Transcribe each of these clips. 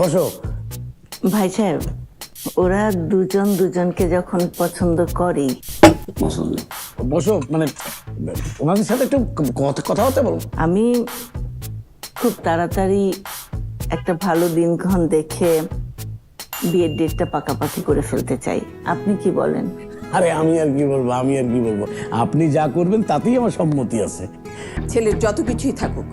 বসো। ভাই সাহেব ওরা দুজন দুজনকে যখন পছন্দ করেই। বসো মানে ওনাদের সাথে একটু কথা কথা হতে বলো। আমি খুব তাড়াতাড়ি একটা ভালো দিনক্ষণ দেখে বিয়ের ডেটটা পাকাপাকি করে ফেলতে চাই। আপনি কি বলেন? আরে আমি আর কি বলব আমি আর কি বলব। আপনি যা করবেন তাতেই আমার সম্মতি আছে। ছেলের যত কিছুই থাকুক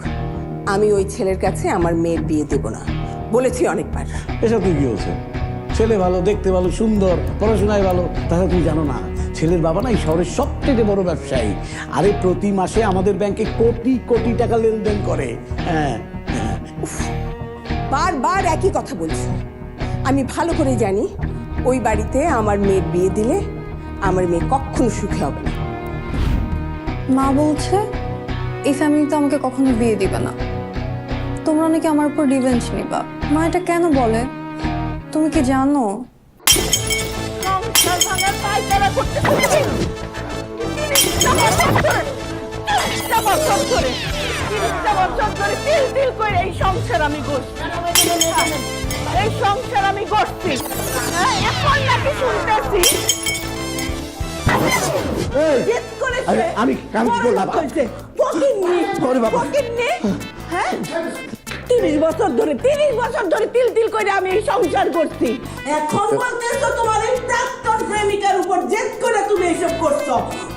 আমি ওই ছেলের কাছে আমার মেয়ের বিয়ে দেব না। বলেছি অনেকবার। এসব তুই কি হচ্ছে ছেলে ভালো দেখতে ভালো সুন্দর পড়াশোনায় ভালো তাহলে তুমি জানো না ছেলের বাবা না এই শহরের সব থেকে বড় ব্যবসায়ী। আরে প্রতি মাসে আমাদের ব্যাংকে কোটি কোটি টাকা লেনদেন করে। হ্যাঁ হ্যাঁ। বারবার একই কথা বলছো। আমি ভালো করে জানি ওই বাড়িতে আমার মেয়ের বিয়ে দিলে আমার মেয়ে কখনো সুখী হবে না। মা বলছে এই ফ্যামিলিতে আমাকে কখনো বিয়ে দিবে না। তোমরা নাকি আমার উপর রিভেঞ্জ নিবা। মা এটা কেন বলে? তুমি কি জানো? এই সংসার আমি এই সংসার আমি এখন নাকি শুনতেছি আমি করলাম। হ্যাঁ? তিরিশ বছর ধরে তিরিশ বছর ধরে তিল তিল করে আমি এই সংসার করছি। এখন বলতেছো তোমার এই প্রাক্তন প্রেমিকার উপর জেদ করে তুমি এসব করছ।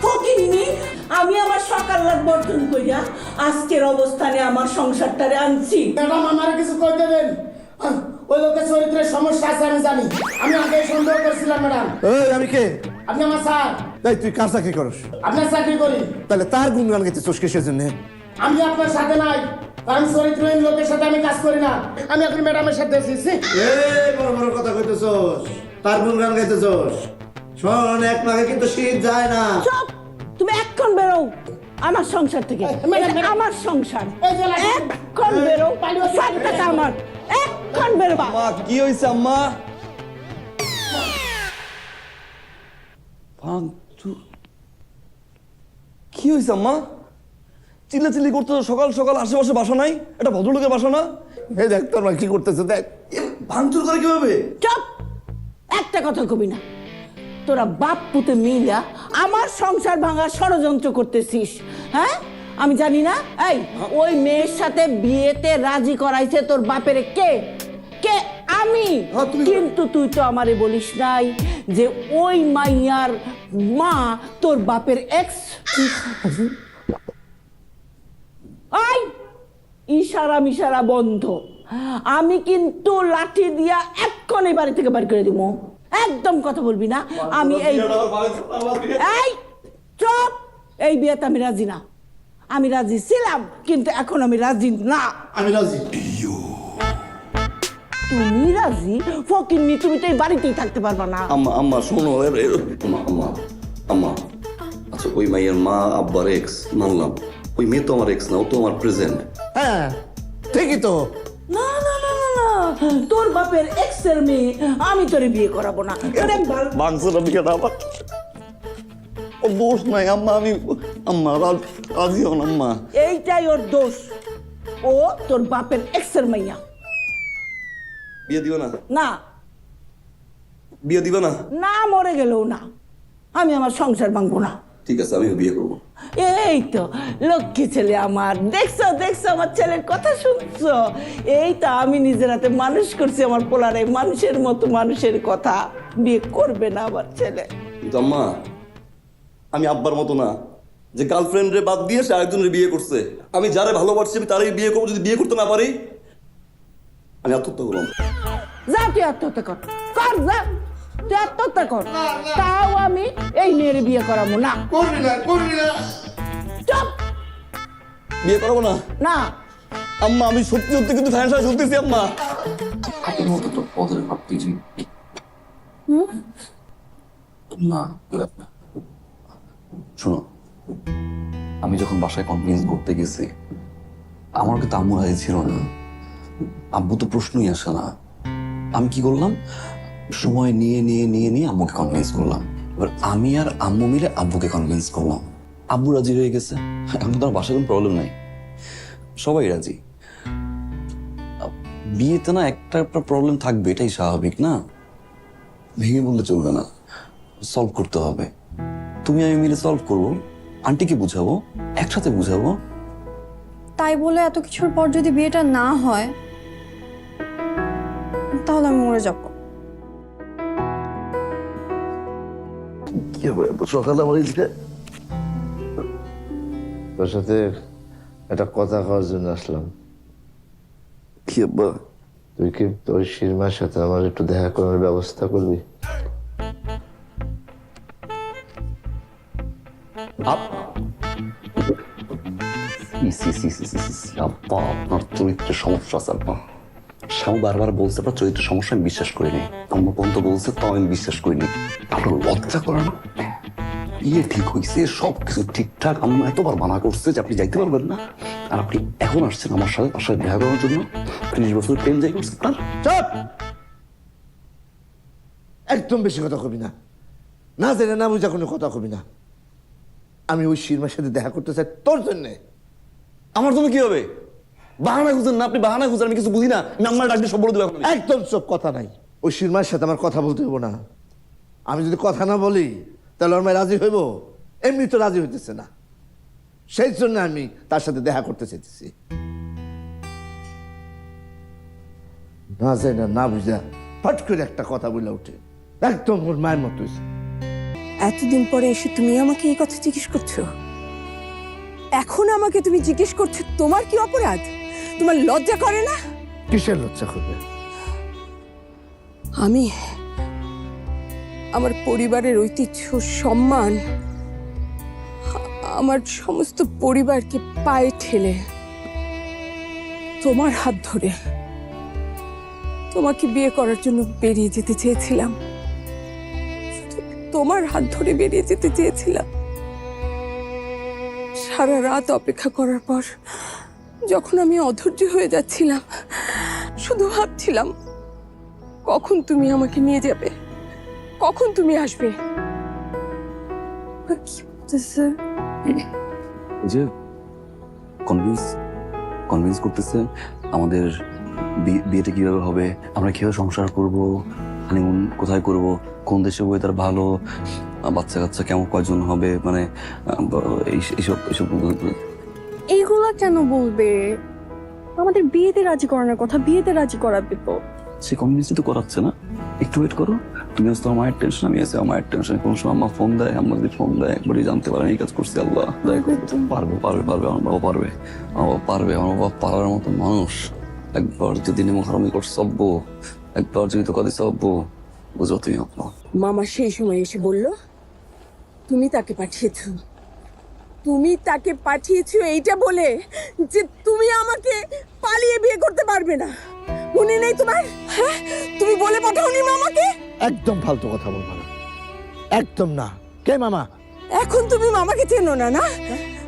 ফকিন্নি আমি আমার সকাল রাত বর্জন করিয়া আজকের অবস্থানে আমার সংসারটারে আনছি। ম্যাডাম আমার কিছু দেন। আহ, ওই লোকের চরিত্রের সমস্যা আছে আমি জানি। আমি আগে সন্দেহ করছিলাম ম্যাডাম। এই আমি কে? আপনি আমার স্যার। এই তুই কার চাকরি করস? আপনার চাকরি করি। তাহলে তার গুণগান গেছে চোষ কিসের জন্য? আমি আপনার সাথে নাই। চরিত্রহীন লোকের সাথে আমি কাজ করি না। আমি এখন ম্যাডামের সাথে এসেছি এই বড় বড় কথা কইতেছস তার গুণগান গাইতেছস। শোন এক কিন্তু শীত যায় না। চুপ! তুমি এক্ষণ বেরো আমার সংসার থেকে। আমার সংসার। এই যে লাগি- এক্ষণ বেরো। সব আমার। এক্ষণ বেরোবা কি হয়েছে আম্মা? কি হয়েছে আম্মা? চিল্লাচিল্লি করতে সকাল সকাল আশেপাশে বাসা নাই? এটা ভদ্রলোকের বাসা না? দেখ তোর মা কি করতেছে দেখ। ভাঙচুর করে কীভাবে? চুপ! একটা কথা কবি না। তোরা বাপ পুতে মিলা আমার সংসার ভাঙা ষড়যন্ত্র করতেছিস হ্যাঁ? আমি জানি না এই ওই মেয়ের সাথে বিয়েতে রাজি করাইছে তোর বাপের কে? কে? আমি। হ্যাঁ, তুমি- কিন্তু তুই তো আমারে বলিস নাই যে ওই মাইয়ার মা তোর বাপের এক্স ইশারা মিশারা বন্ধ। আমি কিন্তু লাঠি দিয়া এক্ষণ বাড়ি থেকে বাড়ি করে দিব। একদম কথা বলবি না। আমি এই এই চুপ! এই বিয়েতে আমি রাজি না। আমি রাজি ছিলাম কিন্তু এখন আমি রাজি না। আমি রাজি। তুমি রাজি? ফকিন্নি তুমি তো এই বাড়িতেই থাকতে পারবা না। আম্মা আম্মা শোনো আম্মা আম্মা আচ্ছা ওই মাইয়ের মা আব্বার এক্স মানলাম। ওই মেয়ে তো আমার এক্স না ও তো আমার প্রেজেন্ট হ্যাঁ ঠিকই তো। না না না না না। তোর বাপের এক্সের মেয়ে আমি তোরে বিয়ে করাবো না। আমি ভালো আমি কেন আবার ও দোষ নাই আম্মা আমি আম্মা রাজ- রাজি হন আম্মা। এইটাই ওর দোষ। ও তোর বাপের এক্সের মাইয়া। বিয়ে দিও না। না। বিয়ে দিবে না? না মরে গেলেও না। আমি আমার সংসার ভাঙবো না। ঠিক আছে আমিও বিয়ে করব। এই তো লক্ষ্মী ছেলে আমার। দেখছ দেখছ আমার ছেলের কথা শুনছো? এই তো আমি নিজের হাতে মানুষ করছি আমার পোলারে মানুষের মতো মানুষের কথা। বিয়ে করবে না আমার ছেলে। কিন্তু আম্মা আমি আব্বার মতো না। যে গার্লফ্রেন্ডরে বাদ দিয়ে সে আরেকজনের বিয়ে করছে। আমি যারে ভালোবাসছি আমি তারই বিয়ে করব যদি বিয়ে করতে না পারি আমি আত্মহত্যা করলাম যা তুই আত্মহত্যা কর। কর যা। তুই আত্মহত্যা কর। তাও আমি এই মেয়ের বিয়ে করাবো না। করবি না করবি না। চুপ। বিয়ে করব না? না। আম্মা আমি সত্যি সত্যি কিন্তু ফ্যান সাথে শুনতেছি আম্মা। মতো তো পদের ভাবতেছি না শোনো আমি যখন বাসায় কনভিন্স করতে গেছি আমার কিন্তু আম্মু রাজি ছিল না। আব্বু তো প্রশ্নই আসে না। আমি কি করলাম? সময় নিয়ে নিয়ে নিয়ে নিয়ে আম্মুকে কনভিন্স করলাম। এবার আমি আর আম্মু মিলে আব্বুকে কনভিন্স করলাম। আব্বু রাজি হয়ে গেছে। এখন তো আর বাসায় কোনো প্রবলেম নাই। সবাই রাজি। বিয়েতে না একটা একটা প্রবলেম থাকবে, এটাই স্বাভাবিক, না? ভেঙে বললে চলবে না। সলভ করতে হবে। তুমি আমি মিলে সলভ করব। আন্টিকে বুঝাবো, একসাথে বুঝাবো। তাই বলে এত কিছুর পর যদি বিয়েটা না হয়, তাহলে আমি মরে যাব। কি হবে এত সকালে আমার তোর সাথে একটা কথা কওয়ার জন্য আসলাম। কি আব্বা? তুই কি তোর শিরমার সাথে আমার একটু দেখা করার ব্যবস্থা করবি? আব্বা আপনার সমস্যা আছে আব্বা। শ্যাম বারবার বলছে আপনার চরিত্রের সমস্যা আমি বিশ্বাস করিনি। আম্মা পর্যন্ত বলছে তাও আমি বিশ্বাস করিনি। আপনার লজ্জা করে না? বিয়ে ঠিক হয়েছে সব কিছু ঠিকঠাক। আম্মা এতবার মানা করছে যে আপনি যাইতে পারবেন না। আর আপনি এখন আসছেন আমার সাথে তার সাথে দেখা করার জন্য। ত্রিশ বছর প্রেম যাই করছে। আপনার? চুপ! একদম বেশি কথা কবি না। না জেনে না বুঝা কোনো কথা কবি না। আমি ওই শিরমার সাথে দেখা করতে চাই তোর জন্যে। আমার জন্য কি হবে? বাহানা খুঁজেন না আপনি বাহানা খুঁজেন আমি কিছু বুঝি না। আমি ডাকলে সব বলে দেবো একদম চুপ কথা নাই। ওই শিরমার সাথে আমার কথা বলতে হইব না। আমি যদি কথা না বলি তাহলে ওর মায় রাজি হইব? এমনি তো রাজি হইতেছে না। সেই জন্য আমি তার সাথে দেখা করতে চাইতেছি। না যাই না না বুঝা ফট করে একটা কথা বলে ওঠে। একদম ওর মায়ের মতো এতদিন পরে এসে তুমি আমাকে এই কথা জিজ্ঞেস করছ? এখন আমাকে তুমি জিজ্ঞেস করছ তোমার কি অপরাধ? তোমার লজ্জা করে না? কিসের লজ্জা করবে? আমি আমার পরিবারের ঐতিহ্য, সম্মান, আমার সমস্ত পরিবারকে পায়ে ঠেলে তোমার হাত ধরে তোমাকে বিয়ে করার জন্য বেরিয়ে যেতে চেয়েছিলাম। তোমার হাত ধরে বেরিয়ে যেতে চেয়েছিলাম। সারা রাত অপেক্ষা করার পর যখন আমি অধৈর্য হয়ে যাচ্ছিলাম, শুধু ভাবছিলাম, কখন তুমি আমাকে নিয়ে যাবে? কখন তুমি আসবে? কি বলতেছে যে কনভিন্স কনভিন্স করতেছে আমাদের বিয়েটা কীভাবে হবে আমরা কীভাবে সংসার করব হানিমুন কোথায় করব কোন দেশে তার ভালো বাচ্চা কাচ্চা কেমন কয়জন হবে মানে এইসব এইসব এইগুলা কেন বলবে? আমাদের বিয়েতে রাজি করানোর কথা বিয়েতে রাজি করাবে তো। সে কনভিন্স তো করাচ্ছে না। একটু ওয়েট করো। আমার মায়ের টেনশন আমি আছি আমার মায়ের টেনশন কোন সময় আমার ফোন দেয় আমার যদি ফোন দেয় একবারই জানতে পারে এই কাজ করছি আল্লাহ। পারবে পারবে পারবে আমার বাবা পারবে। আমার বাবা পারবে আমার বাবা পারার মতো মানুষ। একবার যদি নেমো হারামি করছে সব্য। একবার যদি তো কাঁদে সব্য। বুঝো তুমি আপনার মামা সেই সময় এসে বলল তুমি তাকে পাঠিয়েছ। তুমি তাকে পাঠিয়েছো এইটা বলে যে তুমি আমাকে পালিয়ে বিয়ে করতে পারবে না। মনে নেই তোমার? হ্যাঁ তুমি বলে পাঠাওনি মামাকে? একদম ফালতু কথা বলব না। একদম না। কে মামা? এখন তুমি মামাকে চেনো না না?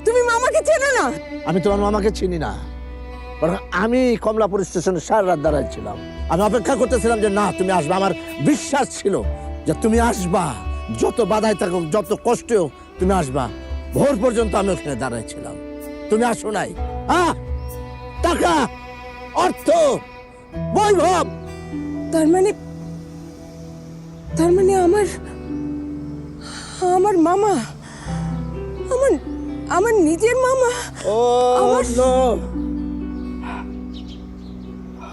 তুমি মামাকে চেনো না? আমি তোমার মামাকে চিনি না। বরং আমি কমলাপুর স্টেশনে সারা রাত দাঁড়াইছিলাম আমি অপেক্ষা করতেছিলাম যে না তুমি আসবে। আমার বিশ্বাস ছিল যে তুমি আসবা। যত বাধাই থাকুক যত কষ্ট হোক তুমি আসবা। ভোর পর্যন্ত আমি ওখানে দাঁড়াইছিলাম তুমি আসো নাই। হ্যাঁ টাকা অর্থ বৈভব! তার মানে তার মানে আমার আমার মামা আমার আমার নিজের মামা ও আমার-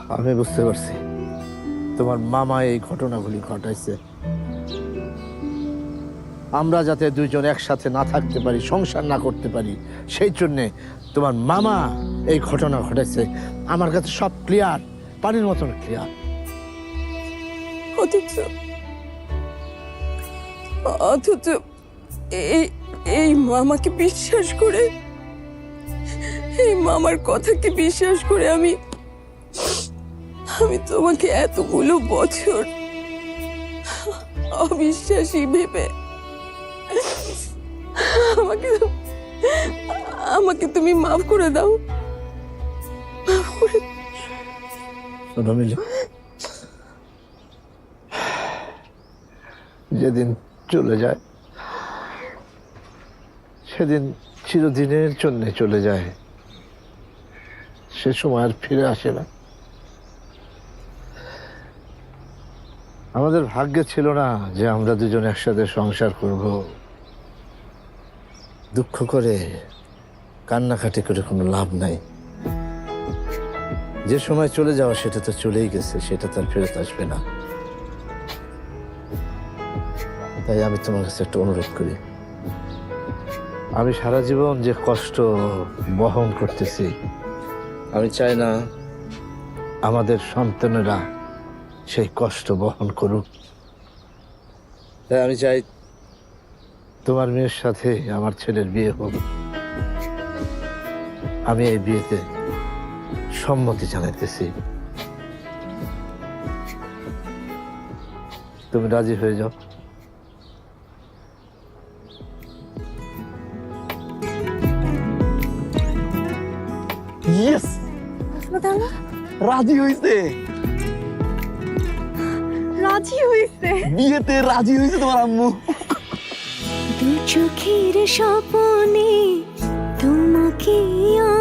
আমি বুঝতে পারছি। তোমার মামা এই ঘটনাগুলি ঘটাইছে। আমরা যাতে দুইজন একসাথে না থাকতে পারি সংসার না করতে পারি সেই জন্যে তোমার মামা এই ঘটনা ঘটাইছে। আমার কাছে সব ক্লিয়ার পানির মতন ক্লিয়ার অথচ অথচ এই এই মামাকে বিশ্বাস করে, এই মামার কথাকে বিশ্বাস করে আমি আমি তোমাকে এতগুলো বছর অবিশ্বাসী ভেবে আমাকে আমাকে তুমি মাফ করে দাও। যেদিন চলে যায়। সেদিন চিরদিনের জন্যে চলে যায়। সে সময় আর ফিরে আসে না। আমাদের ভাগ্যে ছিল না যে আমরা দুজন একসাথে সংসার করব। দুঃখ করে, কান্নাকাটি করে কোনো লাভ নাই। যে সময় চলে যাওয়া সেটা তো চলেই গেছে, সেটা তার ফেরত আসবে না। তাই আমি তোমার কাছে একটা অনুরোধ করি। আমি সারা জীবন যে কষ্ট বহন করতেছি, আমি চাই না আমাদের সন্তানেরা সেই কষ্ট বহন করুক। তাই আমি চাই তোমার মেয়ের সাথে আমার ছেলের বিয়ে হোক। আমি এই বিয়েতে সম্মতি জানাইতেছি। তুমি রাজি হয়ে যাও। ইয়েস রাজি হইছে। রাজি হয়েছে বিয়েতে রাজি হইছে তোমার আম্মু। দু চোখের স্বপনে